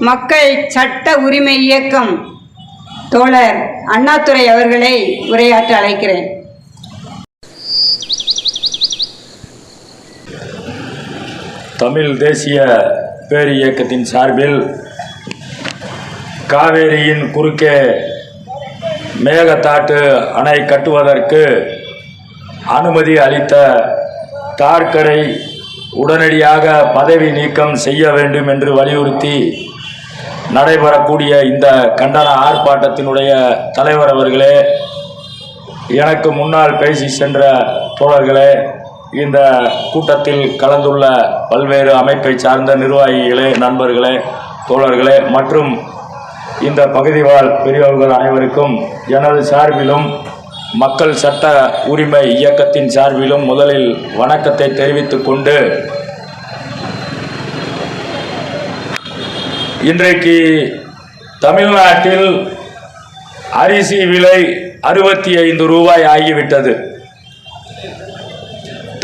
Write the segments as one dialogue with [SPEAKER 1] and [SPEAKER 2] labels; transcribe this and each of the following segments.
[SPEAKER 1] மக்கள் சட்ட உரிமை இயக்கம் தோழர் அண்ணாதுரை அவர்களை உரையாற்ற அழைக்கிறேன்.
[SPEAKER 2] தமிழ் தேசிய பேர் இயக்கத்தின் சார்பில் காவேரியின் குறுக்கே மேகத்தாட்டு அணை கட்டுவதற்கு அனுமதி அளித்த தார்கரை உடனடியாக பதவி நீக்கம் செய்ய வேண்டும் என்று வலியுறுத்தி நடைபெறக்கூடிய இந்த கண்டன ஆர்ப்பாட்டத்தினுடைய தலைவர் அவர்களே எனக்கு முன்னால் பேசி சென்ற தோழர்களே இந்த கூட்டத்தில் கலந்துள்ள பல்வேறு அமைப்பை சார்ந்த நிர்வாகிகளே நண்பர்களே தோழர்களே மற்றும் இந்த பகுதி வாழ் பெரியவர்கள் அனைவருக்கும் எனது சார்பிலும் மக்கள் சட்ட உரிமை இயக்கத்தின் சார்பிலும் முதலில் வணக்கத்தை தெரிவித்துக்கொண்டு இன்றைக்கு தமிழ்நாட்டில் அரிசி விலை அறுபத்தி ஐந்து ரூபாய் ஆகிவிட்டது.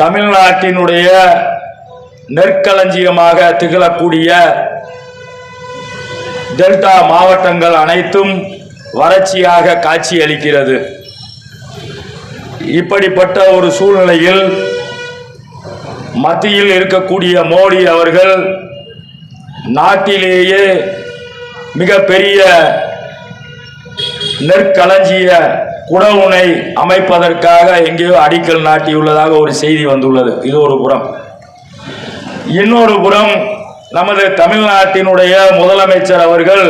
[SPEAKER 2] தமிழ்நாட்டினுடைய நெற்களஞ்சியமாக திகழக்கூடிய டெல்டா மாவட்டங்கள் அனைத்தும் வறட்சியாக காட்சியளிக்கிறது. இப்படிப்பட்ட ஒரு சூழ்நிலையில் மத்தியில் இருக்கக்கூடிய மோடி அவர்கள் நாட்டிலேயே மிகப்பெரிய நெற்களஞ்சிய குடவுனை அமைப்பதற்காக எங்கேயோ அடிக்கல் நாட்டியுள்ளதாக ஒரு செய்தி வந்துள்ளது. இது ஒரு புறம். இன்னொரு புறம் நமது தமிழ்நாட்டினுடைய முதலமைச்சர் அவர்கள்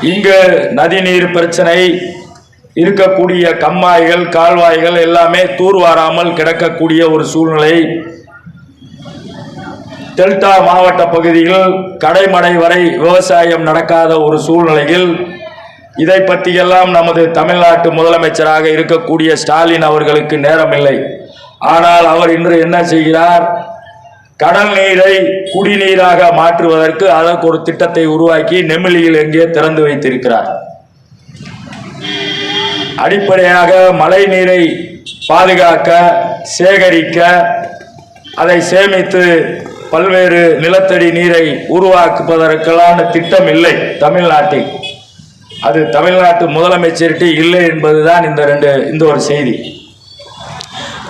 [SPEAKER 2] இங்கு நதிநீர் பிரச்சனை இருக்கக்கூடிய கம்மாய்கள் கால்வாய்கள் எல்லாமே தூர்வாராமல் கிடக்கக்கூடிய ஒரு சூழ்நிலை டெல்டா மாவட்ட பகுதியில் கடைமடை வரை விவசாயம் நடக்காத ஒரு சூழ்நிலையில் இதை பற்றியெல்லாம் நமது தமிழ்நாட்டு முதலமைச்சராக இருக்கக்கூடிய ஸ்டாலின் அவர்களுக்கு நேரமில்லை. ஆனால் அவர் இன்று என்ன செய்கிறார்? கடல் நீரை குடிநீராக மாற்றுவதற்கு அதற்கு ஒரு திட்டத்தை உருவாக்கி நெமிலியில் எங்கே திறந்து வைத்திருக்கிறார்? அடிப்படையாக மழை நீரை பாதுகாக்க சேகரிக்க அதை சேமித்து பல்வேறு நிலத்தடி நீரை உருவாக்குவதற்கான திட்டம் இல்லை தமிழ்நாட்டில். அது தமிழ்நாட்டு முதலமைச்சர்கிட்ட இல்லை என்பதுதான் இந்த ரெண்டு இந்த ஒரு செய்தி.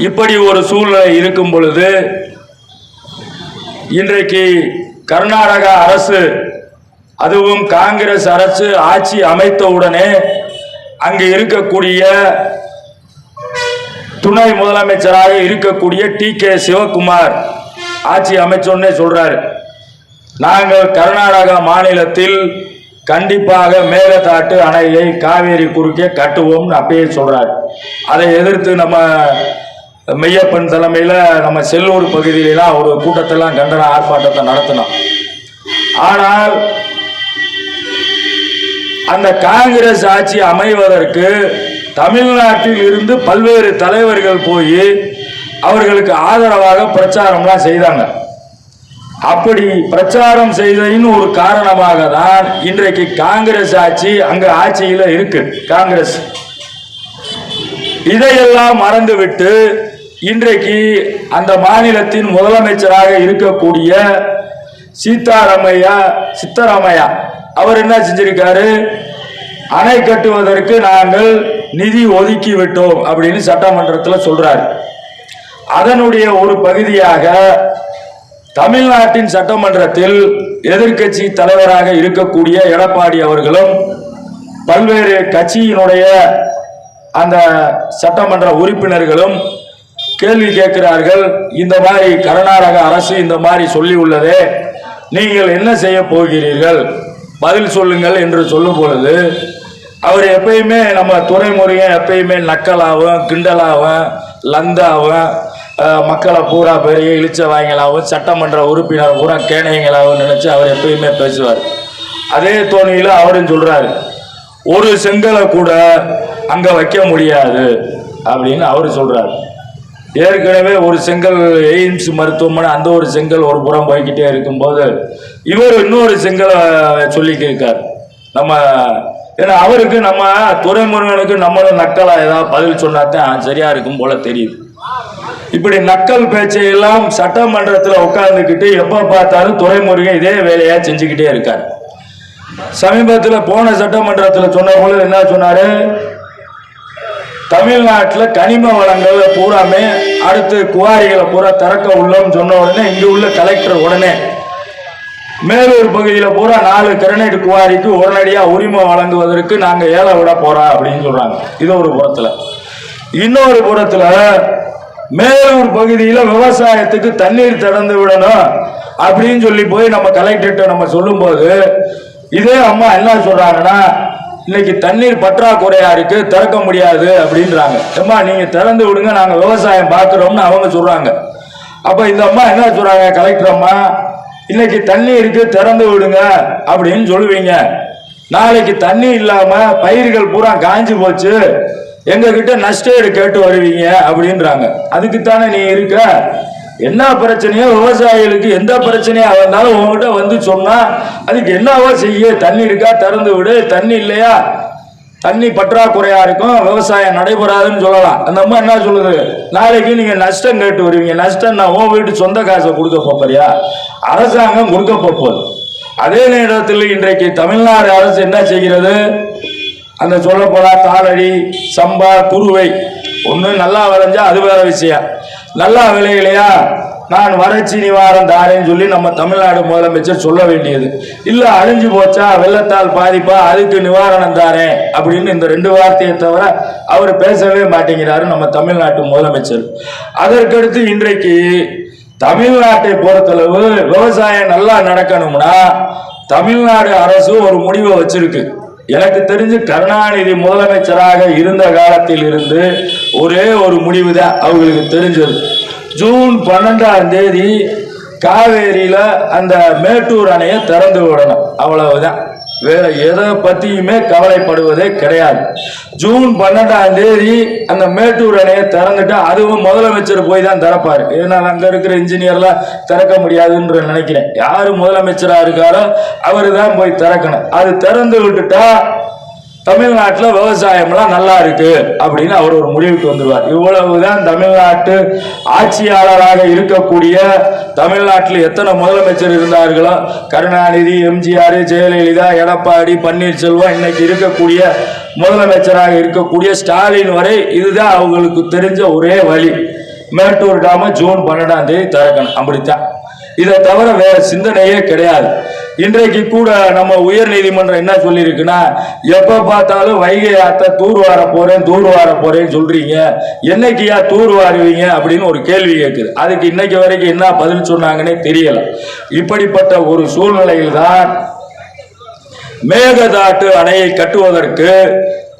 [SPEAKER 2] இப்படி ஒரு சூழ்நிலை இருக்கும் பொழுது இன்றைக்கு கர்நாடக அரசு அதுவும் காங்கிரஸ் அரசு ஆட்சி அமைத்தவுடனே அங்கு இருக்கக்கூடிய துணை முதலமைச்சராக இருக்கக்கூடிய டி கே சிவகுமார் ஆட்சி அமைச்சோன்னே சொல்றாரு. நாங்கள் கர்நாடக மாநிலத்தில் கண்டிப்பாக மேகதாட்டு அணையை காவேரி குறுக்கே கட்டுவோம்னு அப்பயே சொல்றாரு. அதை எதிர்த்து நம்ம மெய்யப்பன் தலைமையில் நம்ம செல்லூர் பகுதியிலாம் ஒரு கூட்டத்தெல்லாம் கண்டன ஆர்ப்பாட்டத்தை நடத்தினோம். ஆனால் அந்த காங்கிரஸ் ஆட்சி அமைவதற்கு தமிழ்நாட்டில் இருந்து பல்வேறு தலைவர்கள் போய் அவர்களுக்கு ஆதரவாக பிரச்சாரம்லாம் செய்தாங்க. அப்படி பிரச்சாரம் செய்ததின் ஒரு காரணமாக தான் இன்றைக்கு காங்கிரஸ் ஆட்சி அங்க ஆட்சியில் இருக்கு. காங்கிரஸ். இதையெல்லாம் மறந்துவிட்டு இன்றைக்கு அந்த மாநிலத்தின் முதலமைச்சராக இருக்கக்கூடிய சீதாராமையா சித்தராமையா அவர் என்ன செஞ்சிருக்காரு? அணை கட்டுவதற்கு நாங்கள் நிதி ஒதுக்கி விட்டோம் அப்படின்னு சட்டமன்றத்தில் சொல்றாரு. அதனுடைய ஒரு பகுதியாக தமிழ்நாட்டின் சட்டமன்றத்தில் எதிர்க்கட்சி தலைவராக இருக்கக்கூடிய எடப்பாடி அவர்களும் பல்வேறு கட்சியினுடைய அந்த சட்டமன்ற உறுப்பினர்களும் கேள்வி கேட்கிறார்கள். இந்த மாதிரி கர்நாடக அரசு இந்த மாதிரி சொல்லி உள்ளதே. நீங்கள் என்ன செய்ய போகிறீர்கள்? பதில் சொல்லுங்கள் என்று சொல்லும் பொழுது அவர் எப்பயுமே நம்ம துறைமுறையும் எப்பயுமே நக்கலாகவும் கிண்டலாகவும் லந்தாவும் மக்களை பூரா பெரிய இழிச்சவாயங்களாகவும் சட்டமன்ற உறுப்பினர் பூரா கேணையங்களாகவும் நினச்சி அவர் எப்பயுமே பேசுவார். அதே தோணியில் அவரும் சொல்கிறாரு ஒரு செங்கலை கூட அங்கே வைக்க முடியாது அப்படின்னு அவர் சொல்கிறார் ஏற்கனவே ஒரு செங்கல் எய்ம்ஸ் மருத்துவமனை அந்த ஒரு செங்கல் ஒரு புறம் போய்கிட்டே இருக்கும்போது இவர் இன்னொரு செங்கலை சொல்லிக்கிருக்கார் நம்ம ஏன்னா அவருக்கு நம்ம துறைமுருகனுக்கு நம்மளும் நக்கலாக ஏதாவது பதில் சொன்னாத்தான் சரியாக இருக்கும் போல தெரியுது. இப்படி நக்கல் பேச்சையெல்லாம் சட்டமன்றத்தில் உட்கார்ந்துக்கிட்டு எப்போ பார்த்தாலும் துறைமுருகன் இதே வேலையாக செஞ்சுக்கிட்டே இருக்கார். சமீபத்தில் போன சட்டமன்றத்தில் சொன்ன பொழுது என்ன சொன்னார்? தமிழ்நாட்டில் கனிம வளங்கள் பூராமே அடுத்து குவாரிகளை பூரா திறக்க உள்ளோம்னு சொன்ன உடனே இங்கே உள்ள கலெக்டர் உடனே மேலூர் பகுதியில் பூரா நாலு கிரனைட் குவாரிக்கு உடனடியாக உரிமை வழங்குவதற்கு நாங்கள் ஏழை விட போகிறோம் அப்படின்னு சொல்கிறாங்க இது ஒரு புறத்தில். இன்னொரு புறத்தில் மேலூர் பகுதியில் விவசாயத்துக்கு தண்ணீர் திறந்து விடணும் அப்படின்னு சொல்லி போய் நம்ம கலெக்டர்கிட்ட நம்ம சொல்லும்போது இதே அம்மா என்ன சொல்றாங்கன்னா இன்னைக்கு தண்ணீர் பற்றாக்குறையா இருக்கு திறக்க முடியாது அப்படின்றாங்க. அம்மா நீங்க திறந்து விடுங்க நாங்க விவசாயம் பார்க்குறோம்னு அவங்க சொல்றாங்க. அப்ப இந்த அம்மா என்ன சொல்றாங்க கலெக்டர் அம்மா இன்னைக்கு தண்ணி இருக்கு திறந்து விடுங்க அப்படின்னு சொல்லுவீங்க. நாளைக்கு தண்ணி இல்லாம பயிர்கள் பூரா காஞ்சி போச்சு. எங்க கிட்ட நஷ்டஈடு கேட்டு வருவீங்க அப்படின்றாங்க. அதுக்குத்தானே நீ இருக்க என்ன பிரச்சனையோ விவசாயிகளுக்கு எந்த பிரச்சனையா இருந்தாலும் உங்ககிட்ட வந்து சொன்னா அதுக்கு என்னவோ செய்ய தண்ணி இருக்கா திறந்து விடு தண்ணி இல்லையா? தண்ணி பற்றாக்குறையா இருக்கும் விவசாயம் நடைபெறாதுன்னு சொல்லலாம். அந்த அம்மா என்ன சொல்லுது? நாளைக்கு நீங்க நஷ்டம் கேட்டு வருவீங்க. நஷ்டம்னா உன் வீட்டு சொந்த காசை கொடுக்க போறியா? அரசாங்கம் கொடுக்க போகுது அதே நேரத்தில் இன்றைக்கு தமிழ்நாடு அரசு என்ன செய்கிறது? அந்த சொல்ல போனா தாளடி சம்பா குருவை. ஒன்று நல்லா விளைஞ்சா அது வேற விஷயம். நல்லா விளையலையா? நான் வறட்சி நிவாரணம் தாரேன்னு சொல்லி நம்ம தமிழ்நாடு முதலமைச்சர் சொல்ல வேண்டியது. இல்லை அழிஞ்சு போச்சா வெள்ளத்தால் பாதிப்பா அதுக்கு நிவாரணம் தாரேன் அப்படின்னு இந்த ரெண்டு வார்த்தையை தவிர அவர் பேசவே மாட்டேங்கிறாரு நம்ம தமிழ்நாட்டு முதலமைச்சர். அதற்கடுத்து இன்றைக்கு தமிழ்நாட்டை பொறுத்தளவு விவசாயம் நல்லா நடக்கணும்னா தமிழ்நாடு அரசு ஒரு முடிவை வச்சிருக்கு. எனக்கு தெரிஞ்சு கருணாநிதி முதலமைச்சராக இருந்த காலத்தில் இருந்து ஒரே ஒரு முடிவு தான் அவங்களுக்கு தெரிஞ்சது. ஜூன் பன்னெண்டாம் தேதி காவேரியில் அந்த மேட்டூர் அணையை திறந்து விடணும். அவ்வளவுதான். வேற எதை பத்தியுமே கவலைப்படுவதே கிடையாது. ஜூன் பன்னெண்டாம் தேதி அந்த மேட்டூர் அணையை திறந்துட்டு அதுவும் முதலமைச்சர் போய் தான் திறப்பாரு. ஏன்னா அங்க இருக்கிற இன்ஜினியர்லாம் திறக்க முடியாதுன்ற நினைக்கிறேன். யாரு முதலமைச்சரா இருக்காரோ அவரு தான் போய் திறக்கணும். அது திறந்து விட்டுட்டா தமிழ்நாட்டில் விவசாயம்லாம் நல்லா இருக்கு அப்படின்னு அவர் ஒரு முடிவுக்கு வந்துருவார். இவ்வளவுதான் தமிழ்நாட்டு ஆட்சியாளராக இருக்கக்கூடிய தமிழ்நாட்டில் எத்தனை முதலமைச்சர் இருந்தார்களோ கருணாநிதி எம்ஜிஆர் ஜெயலலிதா எடப்பாடி பன்னீர்செல்வம் இன்னைக்கு இருக்கக்கூடிய முதலமைச்சராக இருக்கக்கூடிய ஸ்டாலின் வரை இதுதான் அவங்களுக்கு தெரிஞ்ச ஒரே வழி. மேட்டூர் டாம ஜூன் பன்னெண்டாம் தேதி திறக்கணும். அப்படித்தான். இதை தவிர வேற சிந்தனையே கிடையாது. இன்றைக்கு கூட நம்ம உயர் நீதிமன்றம் என்ன சொல்லியிருக்குன்னா எப்ப பார்த்தாலும் வைகை ஆத்த தூர் வார போறேன் தூர் வார போறேன்னு சொல்றீங்க. என்னைக்கியா தூர் வாருவீங்க அப்படின்னு ஒரு கேள்வி கேட்குது. அதுக்கு இன்னைக்கு வரைக்கும் என்ன பதில் சொன்னாங்கன்னே தெரியல. இப்படிப்பட்ட ஒரு சூழ்நிலையில் தான் மேகதாட்டு அணையை கட்டுவதற்கு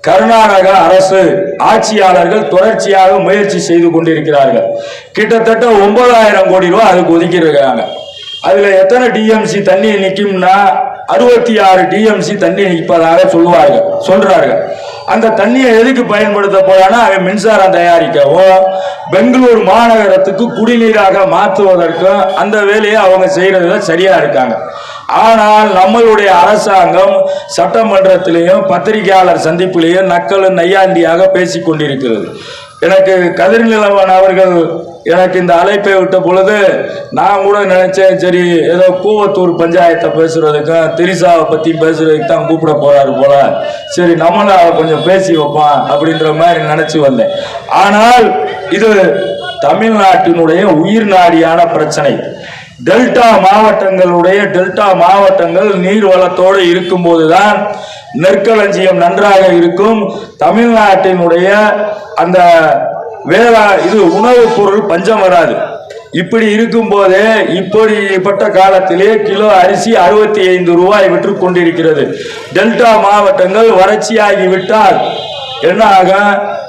[SPEAKER 2] கர்நாடக அரசு ஆட்சியாளர்கள் தொடர்ச்சியாக முயற்சி செய்து கொண்டிருக்கிறார்கள். கிட்டத்தட்ட ஒன்பதாயிரம் கோடி ரூபாய் அதுக்கு ஒதுக்கி இருக்காங்க அதுல எத்தனை டிஎம்சி தண்ணி நிற்கும்னா அறுபத்தி ஆறு டிஎம்சி தண்ணி நிற்பதாக சொல்லுவார்கள் சொல்றார்கள். அந்த தண்ணியை எதுக்கு பயன்படுத்த போறானா அதை மின்சாரம் தயாரிக்கவோ பெங்களூர் மாநகரத்துக்கு குடிநீராக மாற்றுவதற்கும் அந்த வேலையை அவங்க செய்யறதுல சரியா இருக்காங்க. ஆனால் நம்மளுடைய அரசாங்கம் சட்டமன்றத்திலேயும் பத்திரிகையாளர் சந்திப்பிலேயும் நக்கலும் நையாண்டியாக பேசிக் கொண்டிருக்கிறது. எனக்கு கதிர் நிலவன் அவர்கள் எனக்கு இந்த அழைப்பை விட்ட பொழுது நான் கூட நினைச்சேன் சரி ஏதோ கூவத்தூர் பஞ்சாயத்தை பேசுறதுக்கும் திரிசாவை பத்தி பேசுறதுக்கு தான் கூப்பிட போறாரு போல. சரி நம்மளும் கொஞ்சம் பேசி வைப்பான் அப்படின்ற மாதிரி நினைச்சு வந்தேன். ஆனால் இது தமிழ்நாட்டினுடைய உயிர் நாடியான பிரச்சனை. டெல்டா மாவட்டங்களுடைய டெல்டா மாவட்டங்கள் நீர் வளத்தோடு இருக்கும்போதுதான் நெற்களஞ்சியம் நன்றாக இருக்கும். தமிழ்நாட்டினுடைய அந்த வேளா இது உணவுப் பொருள் பஞ்சம் வராது. இப்படி இருக்கும்போதே இப்படிப்பட்ட காலத்திலே கிலோ அரிசி அறுபத்தி ஐந்து ரூபாய் விற்று கொண்டிருக்கிறது. டெல்டா மாவட்டங்கள் வறட்சியாகிவிட்டால் என்ன ஆகும்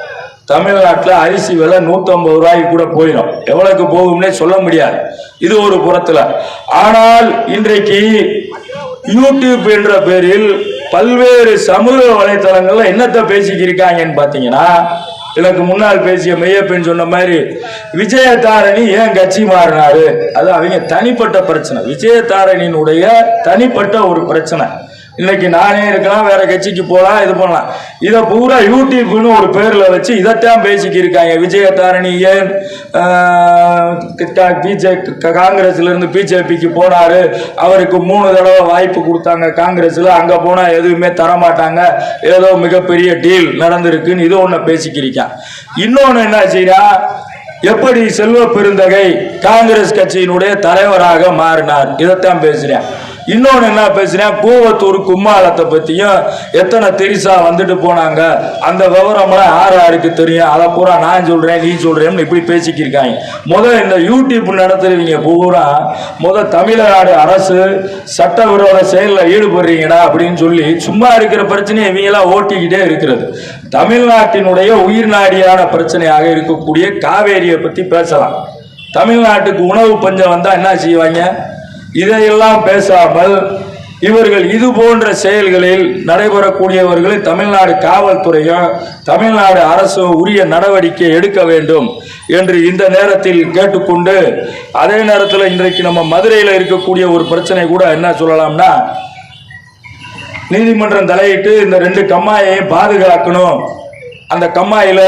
[SPEAKER 2] தமிழ்நாட்டில் அரிசி விலை நூற்றம்பது ரூபாய்க்கு கூட போயிடும். எவ்வளவுக்கு போகும்னே சொல்ல முடியாது. இது ஒரு புறத்தில். ஆனால் இன்றைக்கு யூடியூப் என்ற பேரில் பல்வேறு சமூக வலைத்தளங்களில் என்னத்தை பேசிக்கிருக்காங்கன்னு பார்த்தீங்கன்னா எனக்கு முன்னால் பேசிய மெய்யப்பெண் சொன்ன மாதிரி விஜயதாரணி ஏன் கட்சி மாறினாரு? அது அவங்க தனிப்பட்ட பிரச்சனை. விஜயதாரணியினுடைய தனிப்பட்ட ஒரு பிரச்சனை. இன்னைக்கு நானே இருக்கலாம் வேற கட்சிக்கு போகலாம் இது பண்ணலாம். இதை பூரா யூடியூப்னு ஒரு பேரில் வச்சு இதைத்தான் பேசிக்கி இருக்காங்க. விஜயதாரணி ஏன் பிஜே காங்கிரஸ்ல இருந்து பிஜேபிக்கு போனாரு? அவருக்கு மூணு தடவை வாய்ப்பு கொடுத்தாங்க காங்கிரஸ்ல. அங்க போனா எதுவுமே தர மாட்டாங்க ஏதோ மிகப்பெரிய டீல் நடந்திருக்குன்னு இது ஒன்று பேசிக்கிருக்கான். இன்னொன்று என்ன செய்யா எப்படி செல்வ பெருந்தகை காங்கிரஸ் கட்சியினுடைய தலைவராக மாறினார்? இதைத்தான் பேசுறேன். இன்னொன்று என்ன பேசுகிறேன் பூவத்தூர் கும்மாளத்தை பற்றியும் எத்தனை தெரிசா வந்துட்டு போனாங்க? அந்த விவரம்லாம் யார் யாருக்கு தெரியும்? அதை பூரா நான் சொல்கிறேன் நீ சொல்கிறேன்னு இப்படி பேசிக்கிருக்காங்க. முதல் இந்த யூடியூப் நடத்துகிறவங்க பூரா முதல் தமிழ்நாடு அரசு சட்டவிரோத செயலில் ஈடுபடுறீங்கடா அப்படின்னு சொல்லி சும்மா இருக்கிற பிரச்சனையை இவங்கெல்லாம் ஓட்டிக்கிட்டே இருக்கிறது. தமிழ்நாட்டினுடைய உயிர் நாடியான பிரச்சனையாக இருக்கக்கூடிய காவேரியை பற்றி பேசலாம். தமிழ்நாட்டுக்கு உணவு பஞ்சம் வந்தால் என்ன செய்வாங்க? இதையெல்லாம் பேசாமல் இவர்கள் இது போன்ற செயல்களில் நடைபெறக்கூடியவர்களை தமிழ்நாடு காவல்துறையும் தமிழ்நாடு அரசு உரிய நடவடிக்கை எடுக்க வேண்டும் என்று இந்த நேரத்தில் கேட்டுக்கொண்டு அதே நேரத்தில் இன்றைக்கு நம்ம மதுரையில் இருக்கக்கூடிய ஒரு பிரச்சனை கூட என்ன சொல்லலாம்னா நீதிமன்றம் தலையிட்டு இந்த ரெண்டு கம்மாயையும் பாதுகாக்கணும். அந்த கம்மாயில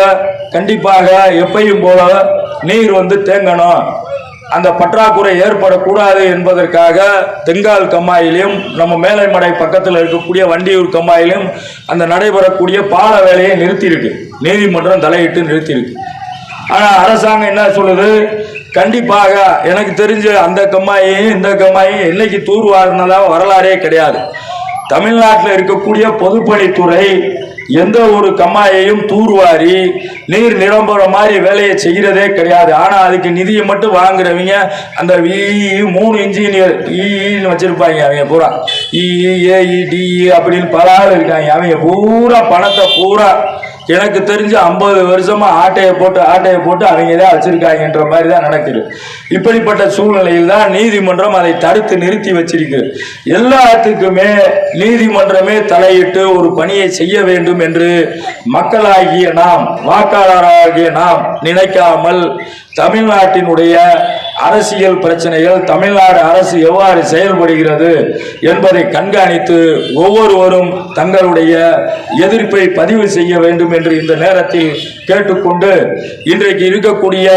[SPEAKER 2] கண்டிப்பாக எப்பையும் போல நீர் வந்து தேங்கணும். அந்த பற்றாக்குறை ஏற்படக்கூடாது என்பதற்காக தெங்கால் கம்மாயிலையும் நம்ம மேலைமடை பக்கத்தில் இருக்கக்கூடிய வண்டியூர் கம்மாயிலையும் அந்த நடைபெறக்கூடிய பால வேலையை நிறுத்தியிருக்கு. நீதிமன்றம் தலையிட்டு நிறுத்தியிருக்கு. ஆனால் அரசாங்கம் என்ன சொல்லுது? கண்டிப்பாக எனக்கு தெரிஞ்ச அந்த கம்மாயையும் இந்த கம்மாயையும் என்னைக்கு தூர்வாரினதா வரலாறே கிடையாது. தமிழ்நாட்டில் இருக்கக்கூடிய பொதுப்பணித்துறை எந்த ஒரு கம்மாயையும் தூர்வாரி நீர் நிரம்புற மாதிரி வேலையை செய்கிறதே கிடையாது. ஆனால் அதுக்கு நிதியை மட்டும் வாங்குறவங்க அந்த இ மூணு இன்ஜினியர் இன்னு வச்சிருப்பாங்க அவங்க பூரா. இஇ ஏஇ டிஇ அப்படின்னு பல ஆள் இருக்காங்க. அவங்க பூரா பணத்தை பூரா எனக்கு தெரிஞ்சு ஐம்பது வருஷமா ஆட்டையை போட்டு ஆட்டையை போட்டு அவங்க தான் வச்சிருக்காங்கன்ற மாதிரி தான் நடக்குது. இப்படிப்பட்ட சூழ்நிலையில் தான் நீதிமன்றம் அதை தடுத்து நிறுத்தி வச்சிருக்கு. எல்லாத்துக்குமே நீதிமன்றமே தலையிட்டு ஒரு பணியை செய்ய வேண்டும் என்று மக்களாகிய நாம் வாக்காளராகிய நாம் நினைக்காமல் தமிழ்நாட்டினுடைய அரசியல் பிரச்சனைகள் தமிழ்நாடு அரசு எவ்வாறு செயல்படுகிறது என்பதை கண்காணித்து ஒவ்வொருவரும் தங்களுடைய எதிர்ப்பை பதிவு செய்ய வேண்டும் என்று இந்த நேரத்தில் கேட்டுக்கொண்டு இன்றைக்கு இருக்கக்கூடிய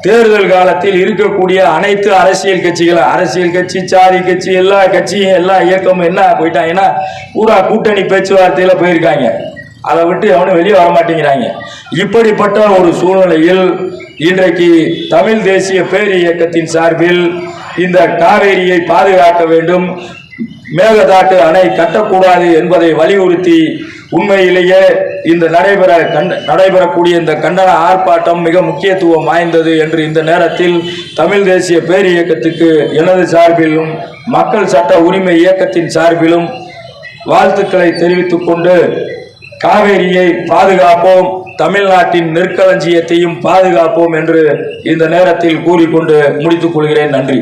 [SPEAKER 2] தேர்தல் காலத்தில் இருக்கக்கூடிய அனைத்து அரசியல் கட்சிகள் அரசியல் கட்சி சாதி கட்சி எல்லா கட்சியும் எல்லா இயக்கமும் என்ன போயிட்டாங்கன்னா பூரா கூட்டணி பேச்சுவார்த்தையில் போயிருக்காங்க. அதை விட்டு எவனும் வெளியே வர மாட்டேங்கிறாங்க இப்படிப்பட்ட ஒரு சூழ்நிலையில் இன்றைக்கு தமிழ் தேசிய பேர் இயக்கத்தின் சார்பில் இந்த காவேரியை பாதுகாக்க வேண்டும். மேகதாட்டு அணை கட்டக்கூடாது என்பதை வலியுறுத்தி உண்மையிலேயே இந்த நடைபெற கண்ட நடைபெறக்கூடிய இந்த கண்டன ஆர்ப்பாட்டம் மிக முக்கியத்துவம் வாய்ந்தது என்று இந்த நேரத்தில் தமிழ் தேசிய பேர் இயக்கத்துக்கு எனது சார்பிலும் மக்கள் சட்ட உரிமை இயக்கத்தின் சார்பிலும் வாழ்த்துக்களை தெரிவித்துக் கொண்டு காவேரியை பாதுகாப்போம். தமிழ்நாட்டின் நெற்களஞ்சியத்தையும் பாதுகாப்போம் என்று இந்த நேரத்தில் கூறிக்கொண்டு முடித்துக் கொள்கிறேன். நன்றி.